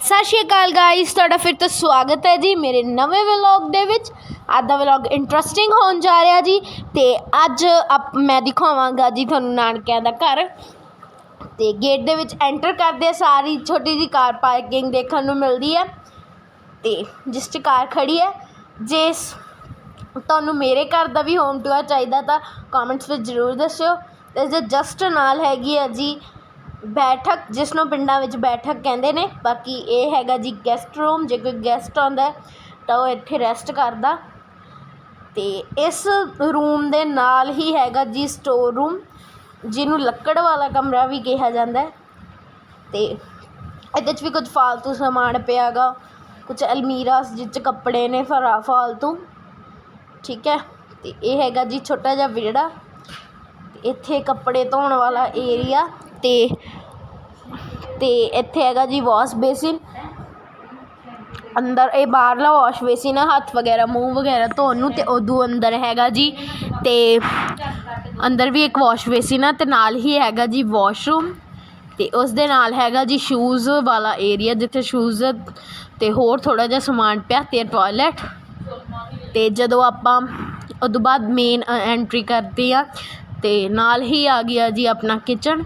ਸਤਿ ਸ਼੍ਰੀ ਅਕਾਲ ਗਾਇਸ ਤੁਹਾਡਾ ਫਿਰ ਤੋਂ ਸਵਾਗਤ ਹੈ ਜੀ ਮੇਰੇ ਨਵੇਂ ਵਲੌਗ ਦੇ ਵਿੱਚ। ਅੱਜ ਦਾ ਵਲੌਗ ਇੰਟਰਸਟਿੰਗ ਹੋਣ ਜਾ ਰਿਹਾ ਜੀ ਤੇ ਅੱਜ ਆਪ ਮੈਂ ਦਿਖਾਵਾਂਗਾ ਜੀ ਤੁਹਾਨੂੰ ਨਾਨਕਿਆਂ ਦਾ ਘਰ। ਤੇ ਗੇਟ ਦੇ ਵਿੱਚ ਐਂਟਰ ਕਰਦੇ ਸਾਰੀ, ਛੋਟੀ ਜੀ ਕਾਰ ਪਾਰਕਿੰਗ ਦੇਖਣ ਨੂੰ ਮਿਲਦੀ ਹੈ। ਤੇ ਜਿਸ 'ਚ ਕਾਰ ਖੜੀ ਹੈ ਜੇ ਤੁਹਾਨੂੰ ਮੇਰੇ ਘਰ ਦਾ ਵੀ ਹੋਮ ਟੂਰ ਚਾਹੀਦਾ ਤਾਂ ਕਮੈਂਟਸ ਵਿੱਚ ਜ਼ਰੂਰ ਦੱਸਿਓ। ਤੇ ਜੇ ਜਸਟ ਨਾਲ ਹੈਗੀ ਹੈ ਜੀ ਬੈਠਕ, ਜਿਸ ਨੂੰ ਪਿੰਡਾਂ ਵਿੱਚ ਬੈਠਕ ਕਹਿੰਦੇ ਨੇ। ਬਾਕੀ ਇਹ ਹੈਗਾ ਜੀ ਗੈਸਟ ਰੂਮ ਜੇ ਕੋਈ ਗੈਸਟ ਆਉਂਦਾ ਤਾਂ ਉਹ ਇੱਥੇ ਰੈਸਟ ਕਰਦਾ। ਅਤੇ ਇਸ ਰੂਮ ਦੇ ਨਾਲ ਹੀ ਹੈਗਾ ਜੀ ਸਟੋਰ ਰੂਮ ਜਿਹਨੂੰ ਲੱਕੜ ਵਾਲਾ ਕਮਰਾ ਵੀ ਕਿਹਾ ਜਾਂਦਾ ਅਤੇ ਇਹਦੇ 'ਚ ਵੀ ਕੁਝ ਫਾਲਤੂ ਸਮਾਨ ਪਿਆ ਗਾ ਕੁਝ ਅਲਮੀਰਾਸ ਜਿਹ 'ਚ ਕੱਪੜੇ ਨੇ, ਫਰਾ, ਫਾਲਤੂ। ਠੀਕ ਹੈ? ਅਤੇ ਇਹ ਹੈਗਾ ਜੀ ਛੋਟਾ ਜਿਹਾ ਵਿਹੜਾ। ਇੱਥੇ ਕੱਪੜੇ ਧੋਣ ਵਾਲਾ ਏਰੀਆ ਅਤੇ ਤੇ ਇੱਥੇ ਹੈਗਾ ਜੀ ਵਾਸ਼ ਬੇਸਿਨ। ਅੰਦਰ ਇਹ ਬਾਹਰਲਾ ਵਾਸ਼ ਬੇਸਿਨ ਹੈ ਹੱਥ ਵਗੈਰਾ, ਮੂੰਹ ਵਗੈਰਾ ਧੋਣ ਨੂੰ ਤੇ ਉਦੋਂ ਅੰਦਰ ਹੈਗਾ ਜੀ। ਤੇ ਅੰਦਰ ਵੀ ਇੱਕ ਵਾਸ਼ ਬੇਸਿਨ ਹੈ ਤੇ ਨਾਲ ਹੀ ਹੈਗਾ ਜੀ ਵਾਸ਼ਰੂਮ। ਤੇ ਉਸ ਦੇ ਨਾਲ ਹੈਗਾ ਜੀ ਸ਼ੂਜ਼ ਵਾਲਾ ਏਰੀਆ ਜਿੱਥੇ ਸ਼ੂਜ਼ ਤੇ ਹੋਰ ਥੋੜਾ ਜਿਹਾ ਸਮਾਨ ਪਿਆ ਤੇ ਟਾਇਲਟ ਤੇ ਜਦੋਂ ਆਪਾਂ ਉਦੋਂ ਬਾਅਦ ਮੇਨ ਐਂਟਰੀ ਕਰਦੇ ਆ ਤੇ ਨਾਲ ਹੀ ਆ ਗਿਆ ਜੀ ਆਪਣਾ ਕਿਚਨ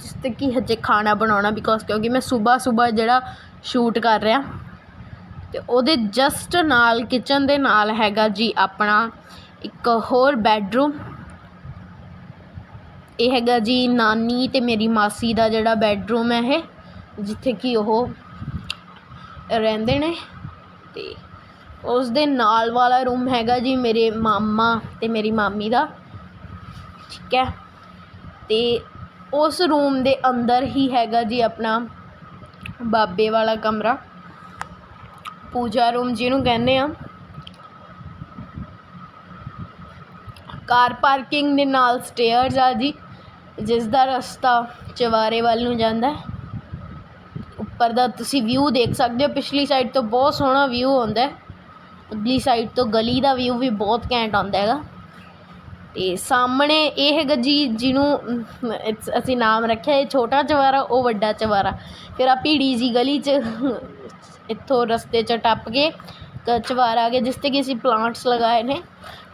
ਜਿਸ ਤੇ ਕਿ ਹਜੇ ਖਾਣਾ ਬਣਾਉਣਾ ਬਿਕੋਜ਼ ਕਿਉਂਕਿ ਮੈਂ ਸਵੇਰ ਸਵੇਰ ਜਿਹੜਾ ਸ਼ੂਟ ਕਰ ਰਿਹਾ ਅਤੇ ਉਹਦੇ ਜਸਟ ਨਾਲ ਕਿਚਨ ਦੇ ਨਾਲ ਹੈਗਾ ਜੀ ਆਪਣਾ ਇੱਕ ਹੋਰ ਬੈਡਰੂਮ ਇਹ ਹੈਗਾ ਜੀ ਨਾਨੀ ਅਤੇ ਮੇਰੀ ਮਾਸੀ ਦਾ ਜਿਹੜਾ ਬੈਡਰੂਮ ਹੈ ਇਹ, ਜਿੱਥੇ ਕਿ ਉਹ ਰਹਿੰਦੇ ਨੇ। ਅਤੇ ਉਸ ਦੇ ਨਾਲ ਵਾਲਾ ਰੂਮ ਹੈਗਾ ਜੀ ਮੇਰੇ ਮਾਮਾ ਅਤੇ ਮੇਰੀ ਮਾਮੀ ਦਾ। ਠੀਕ ਹੈ। ਅਤੇ ਉਸ ਰੂਮ ਦੇ ਅੰਦਰ ਹੀ ਹੈਗਾ ਜੀ ਆਪਣਾ ਬਾਬੇ ਵਾਲਾ ਕਮਰਾ। ਪੂਜਾ ਰੂਮ ਜਿਹਨੂੰ ਕਹਿੰਦੇ ਆ। ਕਾਰ ਪਾਰਕਿੰਗ ਦੇ ਨਾਲ ਸਟੇਅਰਸ ਆ ਜੀ, ਜਿਸ ਦਾ ਰਸਤਾ ਚਵਾਰੇ ਵੱਲ ਨੂੰ ਜਾਂਦਾ ਹੈ। ਉੱਪਰ ਦਾ ਤੁਸੀਂ ਵਿਊ ਦੇਖ ਸਕਦੇ ਹੋ, ਪਿਛਲੀ ਸਾਈਡ ਤੋਂ ਬਹੁਤ ਸੋਹਣਾ ਵਿਊ ਆਉਂਦਾ ਹੈ। ਅਗਲੀ ਸਾਈਡ ਤੋਂ ਗਲੀ ਦਾ ਵਿਊ ਵੀ ਬਹੁਤ ਘੈਂਟ ਆਉਂਦਾ ਹੈਗਾ। ਅਤੇ ਸਾਹਮਣੇ ਇਹ ਹੈਗਾ ਜੀ ਜਿਹਨੂੰ ਅਸੀਂ ਨਾਮ ਰੱਖਿਆ, ਇਹ ਛੋਟਾ ਚੁਬਾਰਾ ਉਹ ਵੱਡਾ ਚਵਾਰਾ। ਫਿਰ ਆਹ ਭੀੜੀ ਜੀ ਗਲੀ 'ਚ, ਇੱਥੋਂ ਰਸਤੇ 'ਚ ਟੱਪ ਕੇ ਕ- ਚਵਾਰਾ ਆ ਗਿਆ, ਜਿਸ 'ਤੇ ਕਿ ਅਸੀਂ ਪਲਾਂਟਸ ਲਗਾਏ ਨੇ।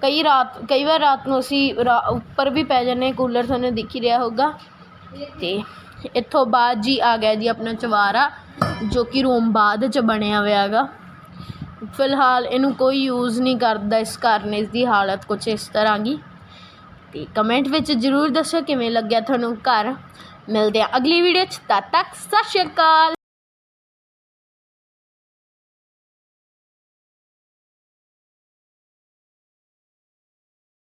ਕਈ ਰਾਤ, ਕਈ ਵਾਰ ਰਾਤ ਨੂੰ ਅਸੀਂ ਰਾ- ਉੱਪਰ ਵੀ ਪੈ ਜਾਂਦੇ ਕੂਲਰ ਤੁਹਾਨੂੰ ਦਿਖ ਹੀ ਰਿਹਾ ਹੋਊਗਾ। ਅਤੇ ਇੱਥੋਂ ਬਾਅਦ ਜੀ ਆ ਗਿਆ ਜੀ ਆਪਣਾ ਚੁਬਾਰਾ ਜੋ ਕਿ ਰੂਮ ਬਾਅਦ 'ਚ ਬਣਿਆ ਹੋਇਆ ਹੈਗਾ। ਫਿਲਹਾਲ ਇਹਨੂੰ ਕੋਈ ਯੂਜ਼ ਨਹੀਂ ਕਰਦਾ ਇਸ ਕਾਰਨ ਇਸ ਦੀ ਹਾਲਤ ਕੁਛ ਇਸ ਤਰ੍ਹਾਂ ਦੀ। ਅਤੇ ਕਮੈਂਟ ਵਿੱਚ ਜ਼ਰੂਰ ਦੱਸੋ ਕਿਵੇਂ ਲੱਗਿਆ ਤੁਹਾਨੂੰ ਘਰ। ਮਿਲਦੇ ਆ ਅਗਲੀ ਵੀਡੀਓ 'ਚ, ਤਦ ਤੱਕ ਸਤਿ ਸ਼੍ਰੀ ਅਕਾਲ।